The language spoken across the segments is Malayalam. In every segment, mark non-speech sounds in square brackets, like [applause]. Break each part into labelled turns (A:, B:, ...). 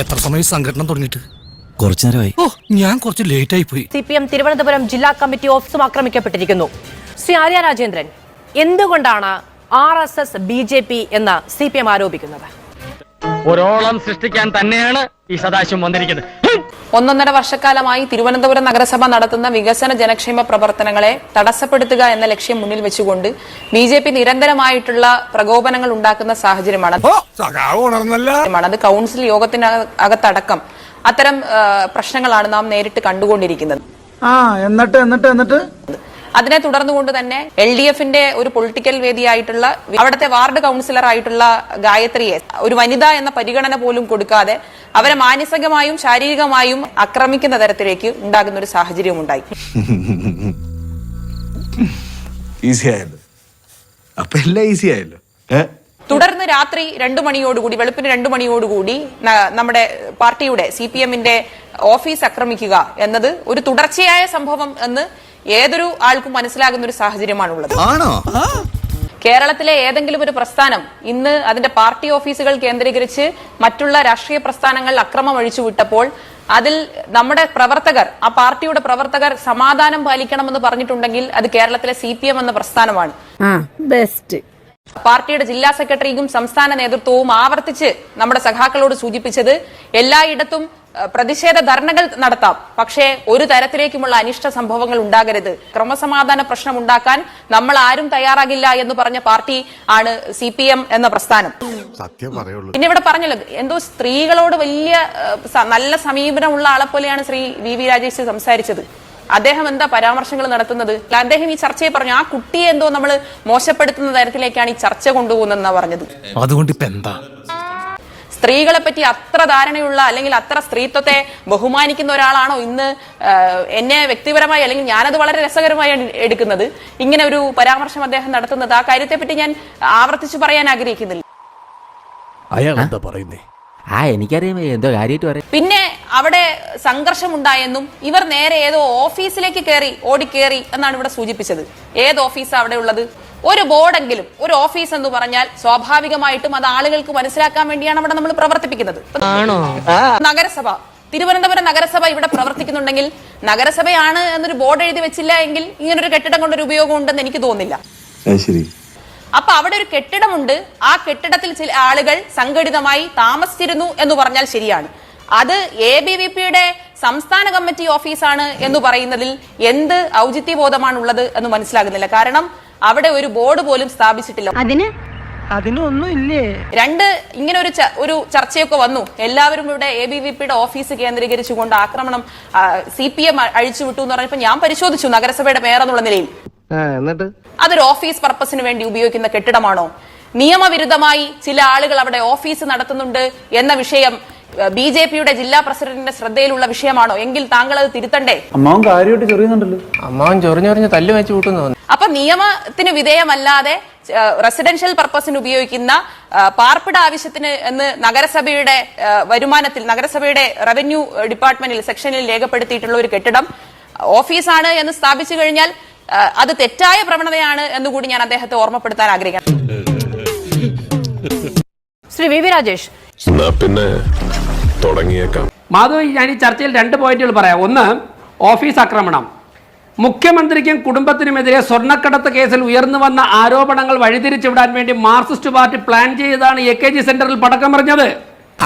A: എത്ര സമയം സംഘടന തുടങ്ങിയിട്ട്?
B: കുറച്ചു നേരമായി
A: ഓ ഞാൻ കുറച്ച് ലേറ്റ് ആയി പോയി.
C: സി പി എം തിരുവനന്തപുരം ജില്ലാ കമ്മിറ്റി ഓഫീസും ആക്രമിക്കപ്പെട്ടിരിക്കുന്നു. ശ്രീ ആര്യ രാജേന്ദ്രൻ എന്തുകൊണ്ടാണ് R S S B J P എന്ന് സി പി എം ആരോപിക്കുന്നത്?
D: ഒരോളം സൃഷ്ടിക്കാൻ തന്നെയാണ് ഈ സദാശിവം വന്നിരിക്കുന്നത്.
E: ഒന്നൊന്നര വർഷക്കാലമായി തിരുവനന്തപുരം നഗരസഭ നടത്തുന്ന വികസന ജനക്ഷേമ പ്രവർത്തനങ്ങളെ തടസ്സപ്പെടുത്തുക എന്ന ലക്ഷ്യം മുന്നിൽ വെച്ചുകൊണ്ട് ബി ജെ പി നിരന്തരമായിട്ടുള്ള പ്രകോപനങ്ങൾ ഉണ്ടാക്കുന്ന സാഹചര്യമാണ്. അത് കൗൺസിൽ യോഗത്തിനകത്തടക്കം അത്തരം പ്രശ്നങ്ങളാണ് നാം നേരിട്ട് കണ്ടുകൊണ്ടിരിക്കുന്നത്.
F: ആ എന്നിട്ട് എന്നിട്ട് എന്നിട്ട്?
E: അതിനെ തുടർന്നുകൊണ്ട് തന്നെ എൽ ഡി എഫിന്റെ ഒരു പൊളിറ്റിക്കൽ വേദിയായിട്ടുള്ള അവിടുത്തെ വാർഡ് കൗൺസിലർ ആയിട്ടുള്ള ഗായത്രിയെ ഒരു വനിത എന്ന പരിഗണന പോലും കൊടുക്കാതെ അവരെ മാനസികമായും ശാരീരികമായും ആക്രമിക്കുന്ന തരത്തിലേക്ക് ഉണ്ടാകുന്ന ഒരു സാഹചര്യം ഉണ്ടായി. [laughs]
B: ഈസി ആയല്ലോ. അപ്പൊ എല്ലാം ഈസി ആയല്ലോ. ഏ?
E: തുടർന്ന് രാത്രി രണ്ടു മണിയോടുകൂടി വെളുപ്പിന് രണ്ടു മണിയോടുകൂടി നമ്മുടെ പാർട്ടിയുടെ സി പി എമ്മിന്റെ ഓഫീസ് ആക്രമിക്കുക എന്നത് ഒരു തുടർച്ചയായ സംഭവം എന്ന് ഏതൊരു ആൾക്കും മനസ്സിലാകുന്ന ഒരു സാഹചര്യമാണുള്ളത്.
B: ആണോ?
E: കേരളത്തിലെ ഏതെങ്കിലും ഒരു പ്രസ്ഥാനം ഇന്ന് അതിന്റെ പാർട്ടി ഓഫീസുകൾ കേന്ദ്രീകരിച്ച് മറ്റുള്ള രാഷ്ട്രീയ പ്രസ്ഥാനങ്ങൾ അക്രമം അഴിച്ചുവിട്ടപ്പോൾ അതിൽ നമ്മുടെ പ്രവർത്തകർ ആ പാർട്ടിയുടെ പ്രവർത്തകർ സമാധാനം പാലിക്കണമെന്ന് പറഞ്ഞിട്ടുണ്ടെങ്കിൽ അത് കേരളത്തിലെ സി പി എം എന്ന പ്രസ്ഥാനമാണ്.
G: ബെസ്റ്റ്.
E: പാർട്ടിയുടെ ജില്ലാ സെക്രട്ടറിയും സംസ്ഥാന നേതൃത്വവും ആവർത്തിച്ച് നമ്മുടെ സഖാക്കളോട് സൂചിപ്പിച്ചത് എല്ലായിടത്തും പ്രതിഷേധ ധർണകൾ നടത്താം. പക്ഷേ ഒരു തരത്തിലേക്കുമുള്ള അനിഷ്ട സംഭവങ്ങൾ ഉണ്ടാകരുത്. ക്രമസമാധാന പ്രശ്നം ഉണ്ടാക്കാൻ നമ്മൾ ആരും തയ്യാറാകില്ല എന്ന് പറഞ്ഞ പാർട്ടി ആണ് സി പി എം
H: എന്ന പ്രസ്ഥാനം.
E: പിന്നെ ഇവിടെ പറഞ്ഞല്ലോ എന്തോ സ്ത്രീകളോട് വലിയ നല്ല സമീപനമുള്ള ആളെ പോലെയാണ് ശ്രീ വി വി രാജേഷ് സംസാരിച്ചത്. അദ്ദേഹം എന്താ പരാമർശങ്ങൾ നടത്തുന്നത്? അദ്ദേഹം ഈ ചർച്ചയെ പറഞ്ഞു ആ കുട്ടിയെ എന്തോ നമ്മൾ മോശപ്പെടുത്തുന്ന തരത്തിലേക്കാണ് ഈ ചർച്ച കൊണ്ടുപോകുന്നതെന്നാ പറഞ്ഞത്.
A: അതുകൊണ്ട് ഇപ്പൊ എന്താ?
E: സ്ത്രീകളെ പറ്റി അത്ര ധാരണയുള്ള അല്ലെങ്കിൽ അത്ര സ്ത്രീത്വത്തെ ബഹുമാനിക്കുന്ന ഒരാളാണോ ഇന്ന് എന്നെ വ്യക്തിപരമായി അല്ലെങ്കിൽ ഞാനത് വളരെ രസകരമായി എടുക്കുന്നത്? ഇങ്ങനെ ഒരു പരാമർശം അദ്ദേഹം നടത്തുന്നത് ആ കാര്യത്തെ പറ്റി ഞാൻ ആവർത്തിച്ചു പറയാൻ ആഗ്രഹിക്കുന്നില്ല.
H: അയാൾ എന്താ പറയുന്നേ?
I: ആ എനിക്കറിയാം. എന്തോ കാര്യമായിട്ട് പറയാം
E: പിന്നെ അവിടെ സംഘർഷമുണ്ടായെന്നും ഇവർ നേരെ ഏതോ ഓഫീസിലേക്ക് കയറി ഓടിക്കേറി എന്നാണ് ഇവിടെ സൂചിപ്പിച്ചത്. ഏത് ഓഫീസാണ് അവിടെ ഉള്ളത്? ഒരു ബോർഡെങ്കിലും ഒരു ഓഫീസ് എന്ന് പറഞ്ഞാൽ സ്വാഭാവികമായിട്ടും അത് ആളുകൾക്ക് മനസ്സിലാക്കാൻ വേണ്ടിയാണ് അവിടെ നമ്മൾ പ്രവർത്തിപ്പിക്കുന്നത്. നഗരസഭ തിരുവനന്തപുരം നഗരസഭ ഇവിടെ പ്രവർത്തിക്കുന്നുണ്ടെങ്കിൽ നഗരസഭയാണ് എന്നൊരു ബോർഡ് എഴുതി വെച്ചില്ല എങ്കിൽ ഇങ്ങനൊരു കെട്ടിടം കൊണ്ടൊരു ഉപയോഗം ഉണ്ടെന്ന് എനിക്ക്
B: തോന്നില്ല
E: അപ്പൊ അവിടെ ഒരു കെട്ടിടമുണ്ട്. ആ കെട്ടിടത്തിൽ ചില ആളുകൾ സംഘടിതമായി താമസിച്ചിരുന്നു എന്ന് പറഞ്ഞാൽ ശരിയാണ്. അത് എ ബി വി പിയുടെ സംസ്ഥാന കമ്മിറ്റി ഓഫീസാണ് എന്ന് പറയുന്നതിൽ എന്ത് ഔചിത്യബോധമാണുള്ളത് എന്ന് മനസ്സിലാകുന്നില്ല. കാരണം അവിടെ ഒരു ബോർഡ് പോലും സ്ഥാപിച്ചിട്ടില്ല.
G: അതിന്?
F: അതിനൊന്നും ഇല്ലേ
E: രണ്ട് ഇങ്ങനെ ഒരു ഒരു ചർച്ചയൊക്കെ വന്നു. എല്ലാവരും ഇവിടെ എ ബി വി പിയുടെ ഓഫീസ് കേന്ദ്രീകരിച്ചുകൊണ്ട് ആക്രമണം സി പി എം അഴിച്ചുവിട്ടു എന്ന് പറഞ്ഞപ്പോൾ ഞാൻ പരിശോധിച്ചു നഗരസഭയുടെ മേയർ എന്നുള്ള നിലയിൽ
D: എന്നിട്ട്?
E: അതൊരു ഓഫീസ് പർപ്പസിന് വേണ്ടി ഉപയോഗിക്കുന്ന കെട്ടിടമാണോ? നിയമവിരുദ്ധമായി ചില ആളുകൾ അവിടെ ഓഫീസ് നടത്തുന്നുണ്ട് എന്ന വിഷയം ബി ജെ പിയുടെ ജില്ലാ പ്രസിഡന്റിന്റെ ശ്രദ്ധയിലുള്ള വിഷയമാണോ? എങ്കിൽ താങ്കൾ അത് തിരുത്തണ്ടേ?
F: അമ്മാവൻ കാര്യമായിട്ട് ചെറിയുന്നുണ്ടല്ലോ.
I: അമ്മാവൻ ചൊറിഞ്ഞൊറിഞ്ഞ് തല്ലു വെച്ച് കൂട്ടുന്നു.
E: അപ്പൊ നിയമത്തിന് വിധേയമല്ലാതെ റെസിഡൻഷ്യൽ പർപ്പസിന് ഉപയോഗിക്കുന്ന പാർപ്പിട ആവശ്യത്തിന് എന്ന് നഗരസഭയുടെ വരുമാനത്തിൽ നഗരസഭയുടെ റവന്യൂ ഡിപ്പാർട്ട്മെന്റിൽ സെക്ഷനിൽ രേഖപ്പെടുത്തിയിട്ടുള്ള ഒരു കെട്ടിടം ഓഫീസാണ് എന്ന് സ്ഥാപിച്ചു കഴിഞ്ഞാൽ അത് തെറ്റായ പ്രവണതയാണ് എന്നുകൂടി ഞാൻ അദ്ദേഹത്തെ ഓർമ്മപ്പെടുത്താൻ ആഗ്രഹിക്കുന്നു.
C: ശ്രീ വി വി രാജേഷ്
H: എന്നാ പിന്നെ തുടങ്ങിയേക്കാം.
D: മാധവ് ഞാൻ ഈ ചർച്ചയിൽ രണ്ട് പോയിന്റുകൾ പറയാം. ഒന്ന് ഓഫീസ് ആക്രമണം. മുഖ്യമന്ത്രിക്കും കുടുംബത്തിനുമെതിരെ സ്വർണക്കടത്ത് കേസിൽ ഉയർന്നു വന്ന ആരോപണങ്ങൾ വഴിതിരിച്ചുവിടാൻ വേണ്ടി മാർക്സിസ്റ്റ് പാർട്ടി പ്ലാൻ ചെയ്തതാണ് എ കെ ജി സെന്ററിൽ പടക്കം പറഞ്ഞത്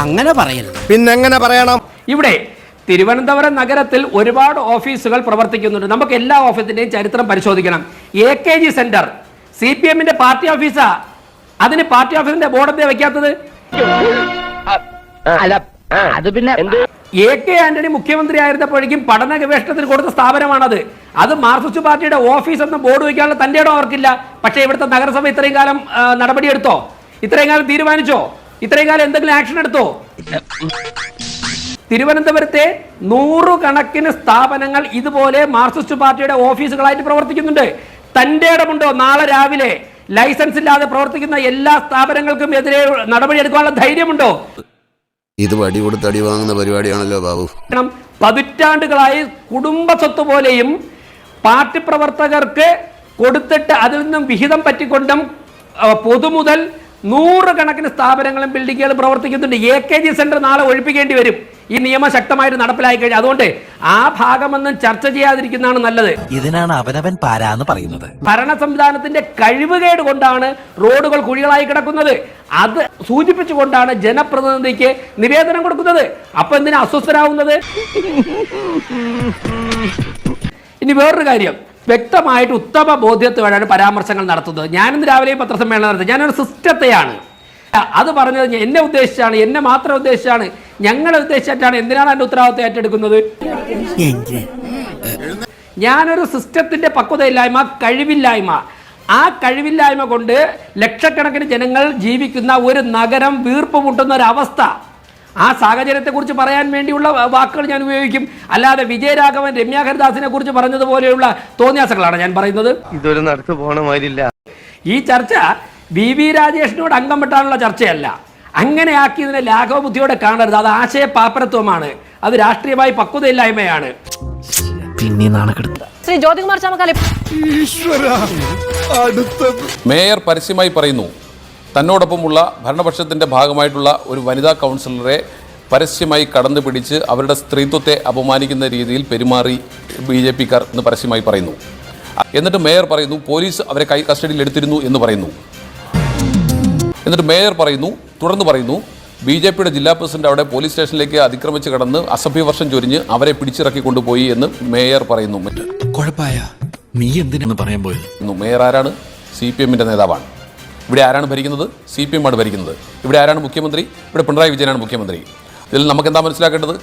A: അങ്ങനെ പറയരുത്.
H: പിന്നെങ്ങനെ പറയണം?
D: ഇവിടെ തിരുവനന്തപുരം നഗരത്തിൽ ഒരുപാട് ഓഫീസുകൾ പ്രവർത്തിക്കുന്നുണ്ട്. നമുക്ക് എല്ലാ ഓഫീസിന്റെയും ചരിത്രം പരിശോധിക്കണം. A K G centre C P എമ്മിന്റെ പാർട്ടി ഓഫീസാ. അതിന് പാർട്ടി ഓഫീസിന്റെ ബോർഡ് എന്താ വെക്കാത്തത്?
I: അല്ല അത് പിന്നെ
D: എ കെ ആന്റണി മുഖ്യമന്ത്രി ആയിരുന്നപ്പോഴേക്കും പഠന ഗവേഷണത്തിന് കൊടുത്ത സ്ഥാപനമാണത്. അത് മാർക്സിസ്റ്റ് പാർട്ടിയുടെ ഓഫീസ് എന്ന ബോർഡ് വയ്ക്കാനുള്ള തന്റെ ഇടം അവർക്കില്ല. പക്ഷേ ഇവിടുത്തെ നഗരസഭ ഇത്രയും കാലം നടപടിയെടുത്തോ? ഇത്രയും കാലം തീരുമാനിച്ചോ? ഇത്രയും കാലം എന്തെങ്കിലും ആക്ഷൻ എടുത്തോ? തിരുവനന്തപുരത്തെ നൂറുകണക്കിന് സ്ഥാപനങ്ങൾ ഇതുപോലെ മാർക്സിസ്റ്റ് പാർട്ടിയുടെ ഓഫീസുകളായിട്ട് പ്രവർത്തിക്കുന്നുണ്ട്. തന്റെ ഇടമുണ്ടോ നാളെ രാവിലെ ലൈസൻസ് ഇല്ലാതെ പ്രവർത്തിക്കുന്ന എല്ലാ സ്ഥാപനങ്ങൾക്കും എതിരെ നടപടിയെടുക്കാനുള്ള ധൈര്യമുണ്ടോ?
H: ഇത് വടി കൊടുത്ത് അടി വാങ്ങുന്ന പരിപാടിയാണല്ലോ ബാബു.
D: പതിറ്റാണ്ടുകളായി കുടുംബ സ്വത്ത് പോലെയും പാർട്ടി പ്രവർത്തകർക്ക് കൊടുത്തിട്ട് അതിൽ നിന്നും വിഹിതം പറ്റിക്കൊണ്ടും പൊതുമുതൽ നൂറുകണക്കിന് സ്ഥാപനങ്ങളും ബിൽഡിങ്ങുകളും പ്രവർത്തിക്കുന്നുണ്ട്. എ കെ ജി സെന്റർ നാളെ ഒഴിപ്പിക്കേണ്ടി വരും. ഈ നിയമം ശക്തമായിട്ട് നടപ്പിലായി കഴിഞ്ഞാൽ അതുകൊണ്ട് ആ ഭാഗമൊന്നും ചർച്ച ചെയ്യാതിരിക്കുന്നതാണ് നല്ലത്.
G: ഇതിനാണ് അവനവൻ പാരാന്ന് പറയുന്നത്.
D: ഭരണ സംവിധാനത്തിന്റെ കഴിവുകേട് കൊണ്ടാണ് റോഡുകൾ കുഴികളായി കിടക്കുന്നത്. അത് സൂചിപ്പിച്ചുകൊണ്ടാണ് ജനപ്രതിനിധിക്ക് നിവേദനം കൊടുക്കുന്നത്. അപ്പൊ എന്തിനാ അസ്വസ്ഥരാകുന്നത് ഇനി വേറൊരു കാര്യം. വ്യക്തമായിട്ട് ഉത്തമ ബോധ്യത്തോടെയാണ് പരാമർശങ്ങൾ നടത്തുന്നത്. ഞാനിന്ന് രാവിലെ പത്രസമ്മേളനം നടത്തി. ഞാനൊരു സിസ്റ്റത്തെയാണ്. അത് പറഞ്ഞത് എന്നെ ഉദ്ദേശിച്ചാണ് എന്നെ മാത്രം ഉദ്ദേശിച്ചാണ്. ഞങ്ങളെ ഉദ്ദേശിച്ചിട്ടാണ് എന്തിനാണ് എന്റെ ഉത്തരവാദിത്വം ഏറ്റെടുക്കുന്നത്? ഞാനൊരു സിസ്റ്റത്തിന്റെ പക്വതയില്ലായ്മ കഴിവില്ലായ്മ. ആ കഴിവില്ലായ്മ കൊണ്ട് ലക്ഷക്കണക്കിന് ജനങ്ങൾ ജീവിക്കുന്ന ഒരു നഗരം വീർപ്പ് മുട്ടുന്ന ഒരു അവസ്ഥ. ആ സാഹചര്യത്തെക്കുറിച്ച് പറയാൻ വേണ്ടിയുള്ള വാക്കുകൾ ഞാൻ ഉപയോഗിക്കും. അല്ലാതെ വിജയരാഘവൻ രമ്യ ഹരിദാസിനെ കുറിച്ച് പറഞ്ഞതുപോലെയുള്ള തോന്നിയാസങ്ങളാണ് ഞാൻ പറയുന്നത്.
F: ഇതൊരു നടത്തു പോണമാരില്ല
D: ഈ ചർച്ച വി വി രാജേഷിനോട് അംഗം വെട്ടാനുള്ള ചർച്ചയല്ല. അങ്ങനെ ആക്കിയതിനെ ലാഘവ ബുദ്ധിയോടെ കാണരുത്. അത് ആശയ പാപ്പരത്വമാണ് അത് രാഷ്ട്രീയമായി പക്വതയില്ലായ്മയാണ്.
G: പിന്നെ
C: ശ്രീ ജ്യോതികുമാർ ചാമക്കാലി.
J: മേയർ പരസ്യമായി പറയുന്നു തന്നോടൊപ്പമുള്ള ഭരണപക്ഷത്തിന്റെ ഭാഗമായിട്ടുള്ള ഒരു വനിതാ കൗൺസിലറെ പരസ്യമായി കടന്നു പിടിച്ച് അവരുടെ സ്ത്രീത്വത്തെ അപമാനിക്കുന്ന രീതിയിൽ പെരുമാറി ബി ജെ പിക്കാർ എന്ന് പരസ്യമായി പറയുന്നു. എന്നിട്ട് മേയർ പറയുന്നു പോലീസ് അവരെ കൈ കസ്റ്റഡിയിൽ എടുത്തിരുന്നു എന്ന് പറയുന്നു. എന്നിട്ട് മേയർ പറയുന്നു തുടർന്ന് പറയുന്നു ബി ജെ പിയുടെ ജില്ലാ പ്രസിഡന്റ് അവിടെ പോലീസ് സ്റ്റേഷനിലേക്ക് അതിക്രമിച്ച് കടന്ന് അസഭ്യവർഷം ചൊരിഞ്ഞ് അവരെ പിടിച്ചിറക്കി കൊണ്ടുപോയി എന്ന് മേയർ പറയുന്നു.
G: നീ എന്തിനാണ് പറയാൻ പോയത്?
J: മേയർ ആരാണ്? സി പി എമ്മിന്റെ നേതാവാണ്. ഇവിടെ ആരാണ് ഭരിക്കുന്നത്? സി പി എം ആണ് ഭരിക്കുന്നത്. ഇവിടെ ആരാണ് മുഖ്യമന്ത്രി? ഇവിടെ പിണറായി വിജയനാണ് മുഖ്യമന്ത്രി. ഇതിൽ നമുക്ക് എന്താ മനസ്സിലാക്കേണ്ടത്?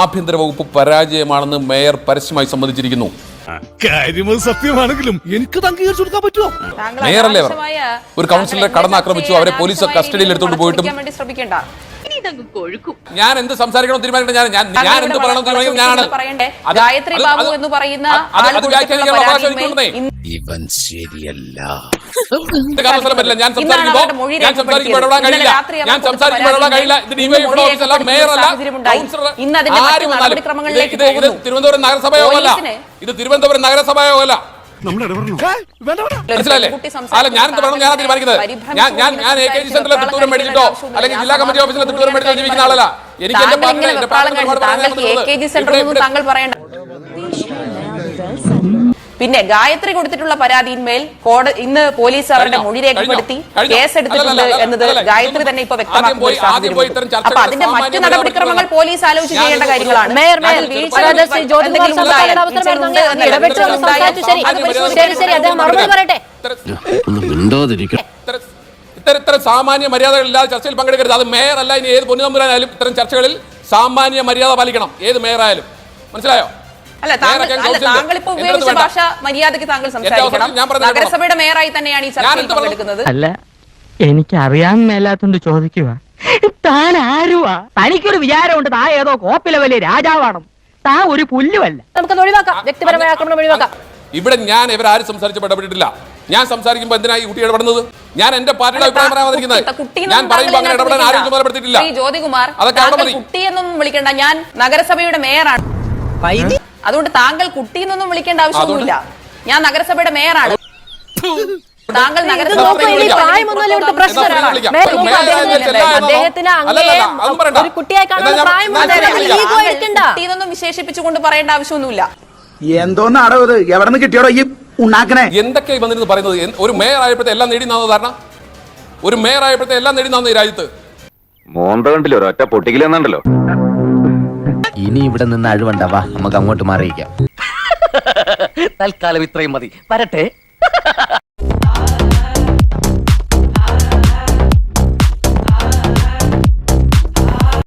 J: ആഭ്യന്തര വകുപ്പ് പരാജയമാണെന്ന് മേയർ പരസ്യമായി സമ്മതിച്ചിരിക്കുന്നു.
A: കാര്യമത് സത്യമാണെങ്കിലും എനിക്ക് അംഗീകരിച്ചു കൊടുക്കാൻ പറ്റുമോ
J: മേയറല്ലേ അവർ? ഒരു കൗൺസിലറെ കടന്നാക്രമിച്ചു അവരെ പോലീസ് കസ്റ്റഡിയിൽ എടുത്തുകൊണ്ട് പോയിട്ടും
E: വളച്ചൊടിക്കാൻ
J: ഞാൻ എന്ത് സംസാരിക്കണം തീരുമാനിക്കണം ഞാൻ ഞാൻ ഞാൻ എന്ത് പറയണം തീരുമാനിക്കണം ഞാനാണ്.
E: ഗായത്രി ബാബു എന്ന് പറയുന്ന
G: ഇവൻ ശരിയല്ല.
J: ഞാൻ സംസാരിക്കുമ്പോൾ ഞാൻ സംസാരിക്കുമ്പോൾ ഇടപെടാൻ. കഴിയില്ല. ഞാൻ
E: കൊടുത്ത
J: സംസാരിക്കുമ്പോൾ ഇടപെടാൻ കഴിയില്ല. ഇത് ഓഫീസല്ല മേയറല്ല. കൗൺസിലർ ആരും ഇത് തിരുവനന്തപുരം നഗരസഭയോഗമല്ല
E: അല്ല.
J: ഇത് തിരുവനന്തപുരം നഗരസഭയോഗമല്ല മനസ്സിലായില്ലേ?
E: കുട്ടി
J: അല്ല ഞാൻ എന്ത് പറയണം ഞാൻ തീരുമാനിക്കുന്നത്? ഞാൻ ഞാൻ ഞാൻ എ കെ ജി സെന്ററിലെ മേടിച്ചിട്ടോ അല്ലെങ്കിൽ ജില്ലാ കമ്മിറ്റി ഓഫീസിലെ തിട്ടൂരം മേടിച്ചോ ജീവിക്കുന്ന ആളല്ല. എനിക്ക് എന്റെ
E: താങ്കൾ ഇങ്ങനെ
J: എന്റെ
E: വെപ്രാളം
J: പാർട്ടിയുടെ
E: കാണിച്ച് താങ്കൾക്ക് എ കെ ജി സെന്ററിൽ നിന്നും താങ്കൾ പറയേണ്ട പിന്നെ ഗായത്രി കൊടുത്തിട്ടുള്ള പരാതിയിന്മേൽ കോടതി ഇന്ന് പോലീസ് അവരുടെ? മൊഴി രേഖപ്പെടുത്തി? കേസെടുത്തിട്ടുണ്ട് എന്നത് ഗായത്രി തന്നെ ഇപ്പൊ വ്യക്തമാക്കുന്ന അപ്പൊ അതിന്റെ മറ്റു നടപടിക്രമങ്ങൾ പോലീസ് ആലോചിച്ച് ചെയ്യേണ്ട കാര്യങ്ങളാണ്.
C: മേയർ സാമാന്യ മര്യാദകൾ
J: ഇത്തരം- ഇത്തരം സാമാന്യ മര്യാദകളില്ലാതെ ചർച്ചയിൽ പങ്കെടുക്കരുത്. അത് മേയർ അല്ല ഇനി ഏത് പൊന്നുതമ്പുരാനായാലും ഇത്തരം ചർച്ചകളിൽ സാമാന്യ മര്യാദ പാലിക്കണം. ഏത് മേയർ ആയാലും മനസ്സിലായോ?
E: അല്ല താങ്കൾ ഇപ്പൊ ഉപയോഗിച്ച ഭാഷ മര്യാദയ്ക്ക് താങ്കൾ സംസാരിക്കണം. നഗരസഭയുടെ മേയറായി തന്നെയാണ് ഈ ചർച്ചയിൽ പങ്കെടുക്കുന്നത്?
I: അല്ല എനിക്ക് അറിയാൻ മേലാത്തോണ്ട് ചോദിക്കുക താൻ ആരുവാ തനിക്കൊരു വിചാരമുണ്ട് താ ഏതോ കോപ്പിലെ വലിയ രാജാവാണ് താ ഒരു പുല്ലുമല്ല.
C: നമുക്കത് ഒഴിവാക്കാം. വ്യക്തിപരമായ ആക്രമണം ഒഴിവാക്കാം.
J: ഇവിടെ ഞാൻ ഇവരാരും സംസാരിച്ച് ഇടപെട്ടിട്ടില്ല ഞാൻ സംസാരിക്കുമ്പോൾ എന്തിനാ ഈ കുട്ടി ഇടപെടുന്നത്? ഞാൻ എന്റെ പാർട്ടിയുടെ അഭിപ്രായം പറയാൻ ഞാൻ പറയുമ്പോൾ അങ്ങനെ ഇടപെടാൻ ആരും ചുമതലപ്പെടുത്തിയിട്ടില്ല.
E: ജ്യോതികുമാർ
J: അതൊക്കെ
E: കുട്ടിയെന്നും വിളിക്കേണ്ട. ഞാൻ നഗരസഭയുടെ മേയറാണ്. അതുകൊണ്ട് താങ്കൾ കുട്ടിയെന്നൊന്നും വിളിക്കേണ്ട ആവശ്യമൊന്നുമില്ല. ഞാൻ നഗരസഭയുടെ മേയറാണ്. താങ്കൾ കുട്ടിയെന്നൊന്നും വിശേഷിപ്പിച്ചുകൊണ്ട് പറയേണ്ട ആവശ്യമൊന്നുമില്ല.
F: എന്തോന്ന് ഇത്? എവിടെ നിന്ന് കിട്ടിയോടോ ഈ ഉണ്ടാക്കണേ
J: എന്തൊക്കെയായി വന്നിരുന്നു പറയുന്നത്? ഒരു മേയർ ആയപ്പോഴത്തെ എല്ലാം നേടി നാന്ന ധാരണ? ഒരു മേയർ ആയപ്പോഴത്തെ എല്ലാം നേടി നാന്ന ഈ രാജ്യത്ത്?
K: മോന്ത കണ്ടില്ലോ? ഒരൊറ്റ പൊട്ടിക്കലെന്നുണ്ടല്ലോ
I: ഇനി ഇവിടെ നിന്ന് അഴിവണ്ടാവാ നമുക്ക് അങ്ങോട്ട് മാറിയിക്കാം [laughs]
G: തൽക്കാലം ഇത്രയും മതി. വരട്ടെ. [laughs]